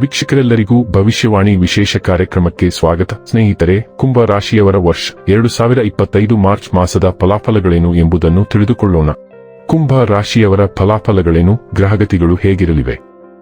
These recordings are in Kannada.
ವೀಕ್ಷಕರೆಲ್ಲರಿಗೂ ಭವಿಷ್ಯವಾಣಿ ವಿಶೇಷ ಕಾರ್ಯಕ್ರಮಕ್ಕೆ ಸ್ವಾಗತ. ಸ್ನೇಹಿತರೆ, ಕುಂಭ ರಾಶಿಯವರ ವರ್ಷ ಎರಡು ಸಾವಿರ ಇಪ್ಪತ್ತೈದು ಮಾರ್ಚ್ ಮಾಸದ ಫಲಾಫಲಗಳೇನು ಎಂಬುದನ್ನು ತಿಳಿದುಕೊಳ್ಳೋಣ. ಕುಂಭ ರಾಶಿಯವರ ಫಲಾಫಲಗಳೇನು, ಗ್ರಹಗತಿಗಳು ಹೇಗಿರಲಿವೆ?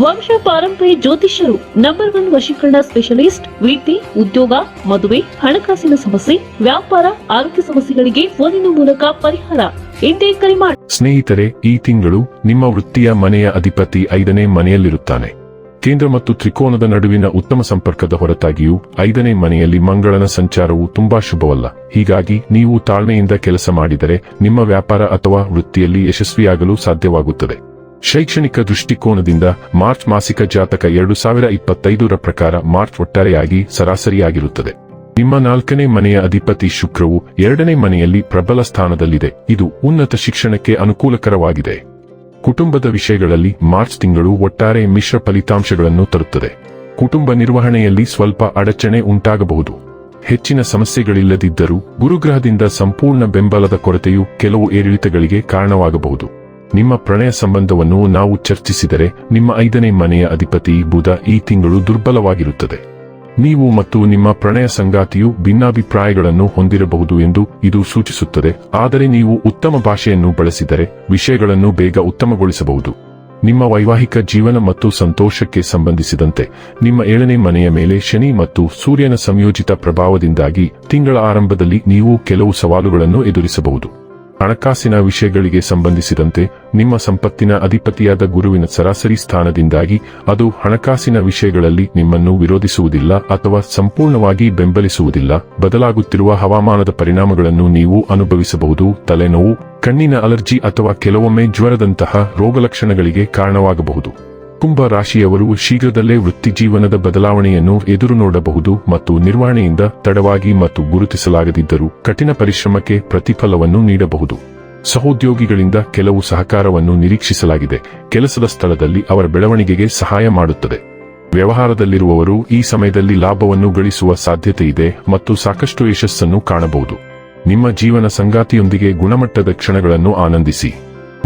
ವಂಶ ಪಾರಂಪರ್ಯ ಜ್ಯೋತಿಷ್ಯರು ನಂಬರ್ ಒನ್ ವಶೀಕರಣ ಸ್ಪೆಷಲಿಸ್ಟ್ ವಿದ್ಯೆ ಉದ್ಯೋಗ, ಮದುವೆ, ಹಣಕಾಸಿನ ಸಮಸ್ಯೆ, ವ್ಯಾಪಾರ, ಆರೋಗ್ಯ ಸಮಸ್ಯೆಗಳಿಗೆ ಫೋನಿನ ಮೂಲಕ ಪರಿಹಾರ. ಎಂದೇ ಕರೆ ಮಾಡಿ ಸ್ನೇಹಿತರೆ, ಈ ತಿಂಗಳು ನಿಮ್ಮ ವೃತ್ತಿಯ ಮನೆಯ ಅಧಿಪತಿ ಐದನೇ ಮನೆಯಲ್ಲಿರುತ್ತಾನೆ. ಕೇಂದ್ರ ಮತ್ತು ತ್ರಿಕೋನದ ನಡುವಿನ ಉತ್ತಮ ಸಂಪರ್ಕದ ಹೊರತಾಗಿಯೂ ಐದನೇ ಮನೆಯಲ್ಲಿ ಮಂಗಳನ ಸಂಚಾರವು ತುಂಬಾ ಶುಭವಲ್ಲ. ಹೀಗಾಗಿ ನೀವು ತಾಳ್ಮೆಯಿಂದ ಕೆಲಸ ಮಾಡಿದರೆ ನಿಮ್ಮ ವ್ಯಾಪಾರ ಅಥವಾ ವೃತ್ತಿಯಲ್ಲಿ ಯಶಸ್ವಿಯಾಗಲು ಸಾಧ್ಯವಾಗುತ್ತದೆ. ಶೈಕ್ಷಣಿಕ ದೃಷ್ಟಿಕೋನದಿಂದ ಮಾರ್ಚ್ ಮಾಸಿಕ ಜಾತಕ ಎರಡು ಸಾವಿರ ಇಪ್ಪತ್ತೈದರ ಪ್ರಕಾರ ಮಾರ್ಚ್ ಒಟ್ಟಾರೆಯಾಗಿ ಸರಾಸರಿಯಾಗಿರುತ್ತದೆ. ನಿಮ್ಮ ನಾಲ್ಕನೇ ಮನೆಯ ಅಧಿಪತಿ ಶುಕ್ರವು ಎರಡನೇ ಮನೆಯಲ್ಲಿ ಪ್ರಬಲ ಸ್ಥಾನದಲ್ಲಿದೆ. ಇದು ಉನ್ನತ ಶಿಕ್ಷಣಕ್ಕೆ ಅನುಕೂಲಕರವಾಗಿದೆ. ಕುಟುಂಬದ ವಿಷಯಗಳಲ್ಲಿ ಮಾರ್ಚ್ ತಿಂಗಳು ಒಟ್ಟಾರೆ ಮಿಶ್ರ ಫಲಿತಾಂಶಗಳನ್ನು ತರುತ್ತದೆ. ಕುಟುಂಬ ನಿರ್ವಹಣೆಯಲ್ಲಿ ಸ್ವಲ್ಪ ಅಡಚಣೆ ಉಂಟಾಗಬಹುದು. ಹೆಚ್ಚಿನ ಸಮಸ್ಯೆಗಳಿಲ್ಲದಿದ್ದರೂ ಗುರುಗ್ರಹದಿಂದ ಸಂಪೂರ್ಣ ಬೆಂಬಲದ ಕೊರತೆಯು ಕೆಲವು ಏರಿಳಿತಗಳಿಗೆ ಕಾರಣವಾಗಬಹುದು. ನಿಮ್ಮ ಪ್ರಣಯ ಸಂಬಂಧವನ್ನು ನಾವು ಚರ್ಚಿಸಿದರೆ ನಿಮ್ಮ ಐದನೇ ಮನೆಯ ಅಧಿಪತಿ ಬುಧ ಈ ತಿಂಗಳು ದುರ್ಬಲವಾಗಿರುತ್ತದೆ. ನೀವು ಮತ್ತು ನಿಮ್ಮ ಪ್ರಣಯ ಸಂಗಾತಿಯು ಭಿನ್ನಾಭಿಪ್ರಾಯಗಳನ್ನು ಹೊಂದಿರಬಹುದು ಎಂದು ಇದು ಸೂಚಿಸುತ್ತದೆ, ಆದರೆ ನೀವು ಉತ್ತಮ ಭಾಷೆಯನ್ನು ಬಳಸಿದರೆ ವಿಷಯಗಳನ್ನು ಬೇಗ ಉತ್ತಮಗೊಳಿಸಬಹುದು. ನಿಮ್ಮ ವೈವಾಹಿಕ ಜೀವನ ಮತ್ತು ಸಂತೋಷಕ್ಕೆ ಸಂಬಂಧಿಸಿದಂತೆ ನಿಮ್ಮ ಏಳನೇ ಮನೆಯ ಮೇಲೆ ಶನಿ ಮತ್ತು ಸೂರ್ಯನ ಸಂಯೋಜಿತ ಪ್ರಭಾವದಿಂದಾಗಿ ತಿಂಗಳ ಆರಂಭದಲ್ಲಿ ನೀವು ಕೆಲವು ಸವಾಲುಗಳನ್ನು ಎದುರಿಸಬಹುದು. ಹಣಕಾಸಿನ ವಿಷಯಗಳಿಗೆ ಸಂಬಂಧಿಸಿದಂತೆ ನಿಮ್ಮ ಸಂಪತ್ತಿನ ಅಧಿಪತಿಯಾದ ಗುರುವಿನ ಸರಾಸರಿ ಸ್ಥಾನದಿಂದಾಗಿ ಅದು ಹಣಕಾಸಿನ ವಿಷಯಗಳಲ್ಲಿ ನಿಮ್ಮನ್ನು ವಿರೋಧಿಸುವುದಿಲ್ಲ ಅಥವಾ ಸಂಪೂರ್ಣವಾಗಿ ಬೆಂಬಲಿಸುವುದಿಲ್ಲ. ಬದಲಾಗುತ್ತಿರುವ ಹವಾಮಾನದ ಪರಿಣಾಮಗಳನ್ನು ನೀವು ಅನುಭವಿಸಬಹುದು. ತಲೆನೋವು, ಕಣ್ಣಿನ ಅಲರ್ಜಿ ಅಥವಾ ಕೆಲವೊಮ್ಮೆ ಜ್ವರದಂತಹ ರೋಗಲಕ್ಷಣಗಳಿಗೆ ಕಾರಣವಾಗಬಹುದು. ಕುಂಭ ರಾಶಿಯವರು ಶೀಘ್ರದಲ್ಲೇ ವೃತ್ತಿಜೀವನದ ಬದಲಾವಣೆಯನ್ನು ಎದುರು ನೋಡಬಹುದು ಮತ್ತು ನಿರ್ವಹಣೆಯಿಂದ ತಡವಾಗಿ ಮತ್ತು ಗುರುತಿಸಲಾಗದಿದ್ದರೂ ಕಠಿಣ ಪರಿಶ್ರಮಕ್ಕೆ ಪ್ರತಿಫಲವನ್ನು ನೀಡಬಹುದು. ಸಹೋದ್ಯೋಗಿಗಳಿಂದ ಕೆಲವು ಸಹಕಾರವನ್ನು ನಿರೀಕ್ಷಿಸಲಾಗಿದೆ. ಕೆಲಸದ ಸ್ಥಳದಲ್ಲಿ ಅವರ ಬೆಳವಣಿಗೆಗೆ ಸಹಾಯ ಮಾಡುತ್ತದೆ. ವ್ಯವಹಾರದಲ್ಲಿರುವವರು ಈ ಸಮಯದಲ್ಲಿ ಲಾಭವನ್ನು ಗಳಿಸುವ ಸಾಧ್ಯತೆ ಇದೆ ಮತ್ತು ಸಾಕಷ್ಟು ಯಶಸ್ಸನ್ನು ಕಾಣಬಹುದು. ನಿಮ್ಮ ಜೀವನ ಸಂಗಾತಿಯೊಂದಿಗೆ ಗುಣಮಟ್ಟದ ಕ್ಷಣಗಳನ್ನು ಆನಂದಿಸಿ.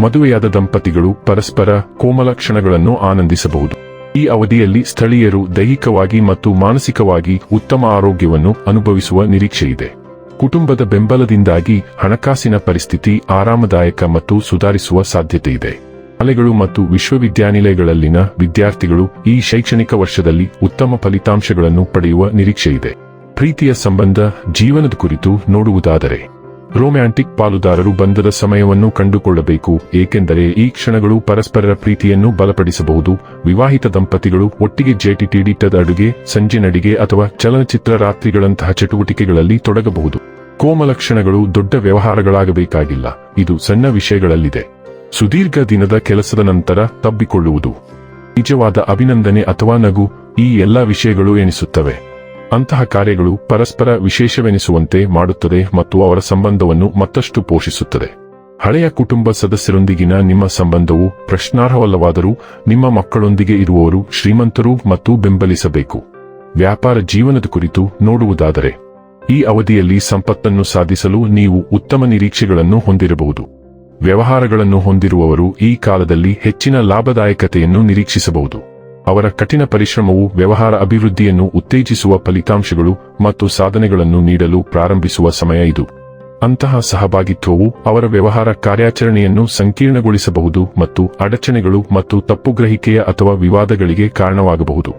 ಮದುವೆಯಾದ ದಂಪತಿಗಳು ಪರಸ್ಪರ ಕೋಮಲ ಕ್ಷಣಗಳನ್ನು ಆನಂದಿಸಬಹುದು. ಈ ಅವಧಿಯಲ್ಲಿ ಸ್ಥಳೀಯರು ದೈಹಿಕವಾಗಿ ಮತ್ತು ಮಾನಸಿಕವಾಗಿ ಉತ್ತಮ ಆರೋಗ್ಯವನ್ನು ಅನುಭವಿಸುವ ನಿರೀಕ್ಷೆಯಿದೆ. ಕುಟುಂಬದ ಬೆಂಬಲದಿಂದಾಗಿ ಹಣಕಾಸಿನ ಪರಿಸ್ಥಿತಿ ಆರಾಮದಾಯಕ ಮತ್ತು ಸುಧಾರಿಸುವ ಸಾಧ್ಯತೆಯಿದೆ. ಶಾಲೆಗಳು ಮತ್ತು ವಿಶ್ವವಿದ್ಯಾನಿಲಯಗಳಲ್ಲಿನ ವಿದ್ಯಾರ್ಥಿಗಳು ಈ ಶೈಕ್ಷಣಿಕ ವರ್ಷದಲ್ಲಿ ಉತ್ತಮ ಫಲಿತಾಂಶಗಳನ್ನು ಪಡೆಯುವ ನಿರೀಕ್ಷೆಯಿದೆ. ಪ್ರೀತಿಯ ಸಂಬಂಧ, ಜೀವನದ ಕುರಿತು ನೋಡುವುದಾದರೆ ರೊಮ್ಯಾಂಟಿಕ್ ಪಾಲುದಾರರು ಬಂಧದ ಸಮಯವನ್ನು ಕಂಡುಕೊಳ್ಳಬೇಕು, ಏಕೆಂದರೆ ಈ ಕ್ಷಣಗಳು ಪರಸ್ಪರರ ಪ್ರೀತಿಯನ್ನು ಬಲಪಡಿಸಬಹುದು. ವಿವಾಹಿತ ದಂಪತಿಗಳು ಒಟ್ಟಿಗೆ ಜೇಟಿಟಿಡಿಟದ ಅಡುಗೆ, ಸಂಜೆ ನಡಿಗೆ ಅಥವಾ ಚಲನಚಿತ್ರ ರಾತ್ರಿಗಳಂತಹ ಚಟುವಟಿಕೆಗಳಲ್ಲಿ ತೊಡಗಬಹುದು. ಕೋಮಲ ಕ್ಷಣಗಳು ದೊಡ್ಡ ವ್ಯವಹಾರಗಳಾಗಬೇಕಾಗಿಲ್ಲ, ಇದು ಸಣ್ಣ ವಿಷಯಗಳಲ್ಲಿದೆ. ಸುದೀರ್ಘ ದಿನದ ಕೆಲಸದ ನಂತರ ತಬ್ಬಿಕೊಳ್ಳುವುದು. ನಿಜವಾದ ಅಭಿನಂದನೆ ಅಥವಾ ನಗು, ಈ ಎಲ್ಲಾ ವಿಷಯಗಳು ಎನಿಸುತ್ತವೆ ಅಂತಹ ಕಾರ್ಯಗಳು ಪರಸ್ಪರ ವಿಶೇಷವೆನಿಸುವಂತೆ ಮಾಡುತ್ತದೆ ಮತ್ತು ಅವರ ಸಂಬಂಧವನ್ನು ಮತ್ತಷ್ಟು ಪೋಷಿಸುತ್ತದೆ. ಹಳೆಯ ಕುಟುಂಬ ಸದಸ್ಯರೊಂದಿಗಿನ ನಿಮ್ಮ ಸಂಬಂಧವು ಪ್ರಶ್ನಾರ್ಹವಲ್ಲವಾದರೂ ನಿಮ್ಮ ಮಕ್ಕಳೊಂದಿಗೆ ಇರುವವರು ಶ್ರೀಮಂತರು ಮತ್ತು ಬೆಂಬಲಿಸಬೇಕು. ವ್ಯಾಪಾರ ಜೀವನದ ಕುರಿತು ನೋಡುವುದಾದರೆ, ಈ ಅವಧಿಯಲ್ಲಿ ಸಂಪತ್ತನ್ನು ಸಾಧಿಸಲು ನೀವು ಉತ್ತಮ ನಿರೀಕ್ಷೆಗಳನ್ನು ಹೊಂದಿರಬಹುದು. ವ್ಯವಹಾರಗಳನ್ನು ಹೊಂದಿರುವವರು ಈ ಕಾಲದಲ್ಲಿ ಹೆಚ್ಚಿನ ಲಾಭದಾಯಕತೆಯನ್ನು ನಿರೀಕ್ಷಿಸಬಹುದು. ಅವರ ಕಠಿಣ ಪರಿಶ್ರಮವು ವ್ಯವಹಾರ ಅಭಿವೃದ್ಧಿಯನ್ನು ಉತ್ತೇಜಿಸುವ ಫಲಿತಾಂಶಗಳು ಮತ್ತು ಸಾಧನೆಗಳನ್ನು ನೀಡಲು ಪ್ರಾರಂಭಿಸುವ ಸಮಯ ಇದು. ಅಂತಹ ಸಹಭಾಗಿತ್ವವು ಅವರ ವ್ಯವಹಾರ ಕಾರ್ಯಾಚರಣೆಯನ್ನು ಸಂಕೀರ್ಣಗೊಳಿಸಬಹುದು ಮತ್ತು ಅಡಚಣೆಗಳು ಮತ್ತು ತಪ್ಪುಗ್ರಹಿಕೆಯ ಅಥವಾ ವಿವಾದಗಳಿಗೆ ಕಾರಣವಾಗಬಹುದು.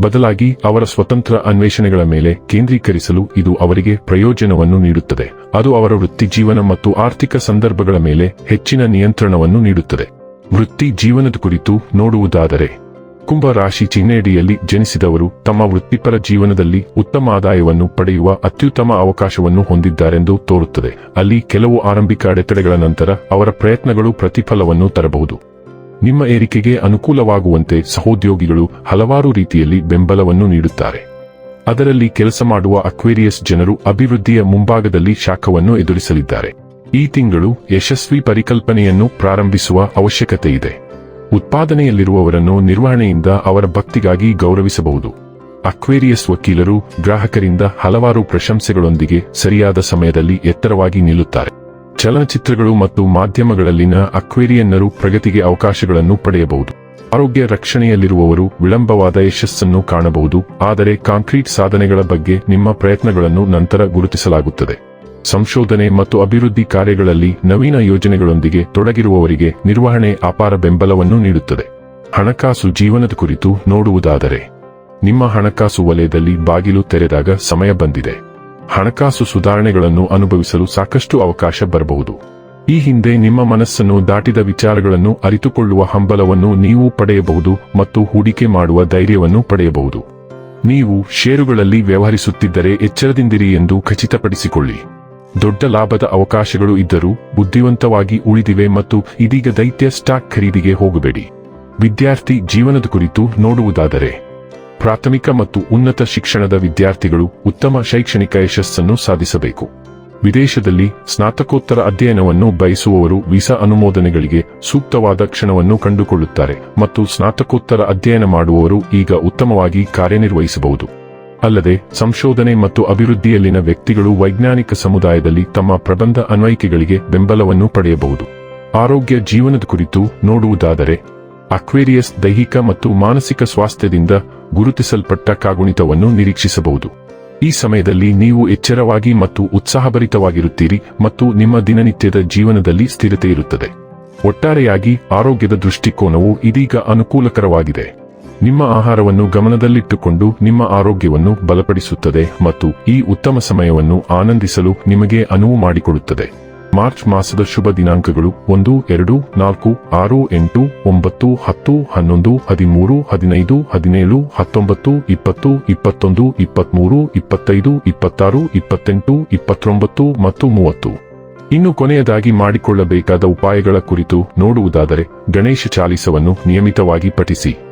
ಬದಲಾಗಿ ಅವರ ಸ್ವತಂತ್ರ ಅನ್ವೇಷಣೆಗಳ ಮೇಲೆ ಕೇಂದ್ರೀಕರಿಸಲು ಇದು ಅವರಿಗೆ ಪ್ರಯೋಜನವನ್ನು ನೀಡುತ್ತದೆ. ಅದು ಅವರ ವೃತ್ತಿ ಜೀವನ ಮತ್ತು ಆರ್ಥಿಕ ಸಂದರ್ಭಗಳ ಮೇಲೆ ಹೆಚ್ಚಿನ ನಿಯಂತ್ರಣವನ್ನು ನೀಡುತ್ತದೆ. ವೃತ್ತಿ ಜೀವನದ ಕುರಿತು ನೋಡುವುದಾದರೆ ಕುಂಭ ರಾಶಿ ಚಿಹ್ನೆಯಡಿಯಲ್ಲಿ ಜನಿಸಿದವರು ತಮ್ಮ ವೃತ್ತಿಪರ ಜೀವನದಲ್ಲಿ ಉತ್ತಮ ಆದಾಯವನ್ನು ಪಡೆಯುವ ಅತ್ಯುತ್ತಮ ಅವಕಾಶವನ್ನು ಹೊಂದಿದ್ದಾರೆಂದು ತೋರುತ್ತದೆ. ಅಲ್ಲಿ ಕೆಲವು ಆರಂಭಿಕ ಅಡೆತಡೆಗಳ ನಂತರ ಅವರ ಪ್ರಯತ್ನಗಳು ಪ್ರತಿಫಲವನ್ನು ತರಬಹುದು. ನಿಮ್ಮ ಏರಿಕೆಗೆ ಅನುಕೂಲವಾಗುವಂತೆ ಸಹೋದ್ಯೋಗಿಗಳು ಹಲವಾರು ರೀತಿಯಲ್ಲಿ ಬೆಂಬಲವನ್ನು ನೀಡುತ್ತಾರೆ. ಅದರಲ್ಲಿ ಕೆಲಸ ಮಾಡುವ ಅಕ್ವೇರಿಯಸ್ ಜನರು ಅಭಿವೃದ್ಧಿಯ ಮುಂಭಾಗದಲ್ಲಿ ಶಾಖವನ್ನು ಎದುರಿಸಲಿದ್ದಾರೆ. ಈ ತಿಂಗಳು ಯಶಸ್ವಿ ಪರಿಕಲ್ಪನೆಯನ್ನು ಪ್ರಾರಂಭಿಸುವ ಅವಶ್ಯಕತೆ ಇದೆ ಉತ್ಪಾದನೆಯಲ್ಲಿರುವವರನ್ನು ನಿರ್ವಹಣೆಯಿಂದ ಅವರ ಭಕ್ತಿಗಾಗಿ ಗೌರವಿಸಬಹುದು. ಅಕ್ವೇರಿಯಸ್ ವಕೀಲರು ಗ್ರಾಹಕರಿಂದ ಹಲವಾರು ಪ್ರಶಂಸೆಗಳೊಂದಿಗೆ ಸರಿಯಾದ ಸಮಯದಲ್ಲಿ ಎತ್ತರವಾಗಿ ನಿಲ್ಲುತ್ತಾರೆ. ಚಲನಚಿತ್ರಗಳು ಮತ್ತು ಮಾಧ್ಯಮಗಳಲ್ಲಿನ ಅಕ್ವೇರಿಯನ್ನರು ಪ್ರಗತಿಗೆ ಅವಕಾಶಗಳನ್ನು ಪಡೆಯಬಹುದು. ಆರೋಗ್ಯ ರಕ್ಷಣೆಯಲ್ಲಿರುವವರು ವಿಳಂಬವಾದ ಯಶಸ್ಸನ್ನು ಕಾಣಬಹುದು, ಆದರೆ ಕಾಂಕ್ರೀಟ್ ಸಾಧನೆಗಳ ಬಗ್ಗೆ ನಿಮ್ಮ ಪ್ರಯತ್ನಗಳನ್ನು ನಂತರ ಗುರುತಿಸಲಾಗುತ್ತದೆ. ಸಂಶೋಧನೆ ಮತ್ತು ಅಭಿವೃದ್ಧಿ ಕಾರ್ಯಗಳಲ್ಲಿ ನವೀನ ಯೋಜನೆಗಳೊಂದಿಗೆ ತೊಡಗಿರುವವರಿಗೆ ನಿರ್ವಹಣೆ ಅಪಾರ ಬೆಂಬಲವನ್ನು ನೀಡುತ್ತದೆ. ಹಣಕಾಸು ಜೀವನದ ಕುರಿತು ನೋಡುವುದಾದರೆ, ನಿಮ್ಮ ಹಣಕಾಸು ವಲಯದಲ್ಲಿ ಬಾಗಿಲು ತೆರೆದಾಗ ಸಮಯ ಬಂದಿದೆ. ಹಣಕಾಸು ಸುಧಾರಣೆಗಳನ್ನು ಅನುಭವಿಸಲು ಸಾಕಷ್ಟು ಅವಕಾಶ ಬರಬಹುದು. ಈ ಹಿಂದೆ ನಿಮ್ಮ ಮನಸ್ಸನ್ನು ದಾಟಿದ ವಿಚಾರಗಳನ್ನು ಅರಿತುಕೊಳ್ಳುವ ಹಂಬಲವನ್ನು ನೀವು ಪಡೆಯಬಹುದು ಮತ್ತು ಹೂಡಿಕೆ ಮಾಡುವ ಧೈರ್ಯವನ್ನು ಪಡೆಯಬಹುದು. ನೀವು ಷೇರುಗಳಲ್ಲಿ ವ್ಯವಹರಿಸುತ್ತಿದ್ದರೆ ಎಚ್ಚರದಿಂದಿರಿ ಎಂದು ಖಚಿತಪಡಿಸಿಕೊಳ್ಳಿ. ದೊಡ್ಡ ಲಾಭದ ಅವಕಾಶಗಳು ಇದ್ದರೂ ಬುದ್ಧಿವಂತವಾಗಿ ಉಳಿದಿವೆ ಮತ್ತು ಇದೀಗ ದೈತ್ಯ ಸ್ಟಾಕ್ ಖರೀದಿಗೆ ಹೋಗಬೇಡಿ. ವಿದ್ಯಾರ್ಥಿ ಜೀವನದ ಕುರಿತು ನೋಡುವುದಾದರೆ, ಪ್ರಾಥಮಿಕ ಮತ್ತು ಉನ್ನತ ಶಿಕ್ಷಣದ ವಿದ್ಯಾರ್ಥಿಗಳು ಉತ್ತಮ ಶೈಕ್ಷಣಿಕ ಯಶಸ್ಸನ್ನು ಸಾಧಿಸಬೇಕು. ವಿದೇಶದಲ್ಲಿ ಸ್ನಾತಕೋತ್ತರ ಅಧ್ಯಯನವನ್ನು ಬಯಸುವವರು ವೀಸಾ ಅನುಮೋದನೆಗಳಿಗೆ ಸೂಕ್ತವಾದ ಕ್ಷಣವನ್ನು ಕಂಡುಕೊಳ್ಳುತ್ತಾರೆ ಮತ್ತು ಸ್ನಾತಕೋತ್ತರ ಅಧ್ಯಯನ ಮಾಡುವವರು ಈಗ ಉತ್ತಮವಾಗಿ ಕಾರ್ಯನಿರ್ವಹಿಸಬಹುದು. ಅಲ್ಲದೆ, ಸಂಶೋಧನೆ ಮತ್ತು ಅಭಿವೃದ್ಧಿಯಲ್ಲಿನ ವ್ಯಕ್ತಿಗಳು ವೈಜ್ಞಾನಿಕ ಸಮುದಾಯದಲ್ಲಿ ತಮ್ಮ ಪ್ರಬಂಧ ಅನ್ವಯಿಕೆಗಳಿಗೆ ಬೆಂಬಲವನ್ನು ಪಡೆಯಬಹುದು. ಆರೋಗ್ಯ ಜೀವನದ ಕುರಿತು ನೋಡುವುದಾದರೆ, ಅಕ್ವೇರಿಯಸ್ ದೈಹಿಕ ಮತ್ತು ಮಾನಸಿಕ ಸ್ವಾಸ್ಥ್ಯದಿಂದ ಗುರುತಿಸಲ್ಪಟ್ಟ ಕಾಗುಣಿತವನ್ನು ನಿರೀಕ್ಷಿಸಬಹುದು. ಈ ಸಮಯದಲ್ಲಿ ನೀವು ಎಚ್ಚರವಾಗಿ ಮತ್ತು ಉತ್ಸಾಹಭರಿತವಾಗಿರುತ್ತೀರಿ ಮತ್ತು ನಿಮ್ಮ ದಿನನಿತ್ಯದ ಜೀವನದಲ್ಲಿ ಸ್ಥಿರತೆ ಇರುತ್ತದೆ. ಒಟ್ಟಾರೆಯಾಗಿ, ಆರೋಗ್ಯದ ದೃಷ್ಟಿಕೋನವು ಇದೀಗ ಅನುಕೂಲಕರವಾಗಿದೆ. ನಿಮ್ಮ ಆಹಾರವನ್ನು ಗಮನದಲ್ಲಿಟ್ಟುಕೊಂಡು ನಿಮ್ಮ ಆರೋಗ್ಯವನ್ನು ಬಲಪಡಿಸುತ್ತದೆ ಮತ್ತು ಈ ಉತ್ತಮ ಸಮಯವನ್ನು ಆನಂದಿಸಲು ನಿಮಗೆ ಅನುವು ಮಾಡಿಕೊಡುತ್ತದೆ. ಮಾರ್ಚ್ ಮಾಸದ ಶುಭ ದಿನಾಂಕಗಳು ಒಂದು, ಎರಡು, ನಾಲ್ಕು, ಆರು, ಎಂಟು, ಒಂಬತ್ತು, ಹತ್ತು, ಹನ್ನೊಂದು, ಹದಿಮೂರು, ಹದಿನೈದು, ಹದಿನೇಳು, ಹತ್ತೊಂಬತ್ತು, ಇಪ್ಪತ್ತು, ಇಪ್ಪತ್ತೊಂದು, ಇಪ್ಪತ್ಮೂರು, ಇಪ್ಪತ್ತೈದು, ಇಪ್ಪತ್ತಾರು, ಇಪ್ಪತ್ತೆಂಟು, ಇಪ್ಪತ್ತೊಂಬತ್ತು ಮತ್ತು ಮೂವತ್ತು. ಇನ್ನು ಕೊನೆಯದಾಗಿ ಮಾಡಿಕೊಳ್ಳಬೇಕಾದ ಉಪಾಯಗಳ ಕುರಿತು ನೋಡುವುದಾದರೆ ಗಣೇಶ ಚಾಲಿಸವನ್ನು ನಿಯಮಿತವಾಗಿ ಪಠಿಸಿ.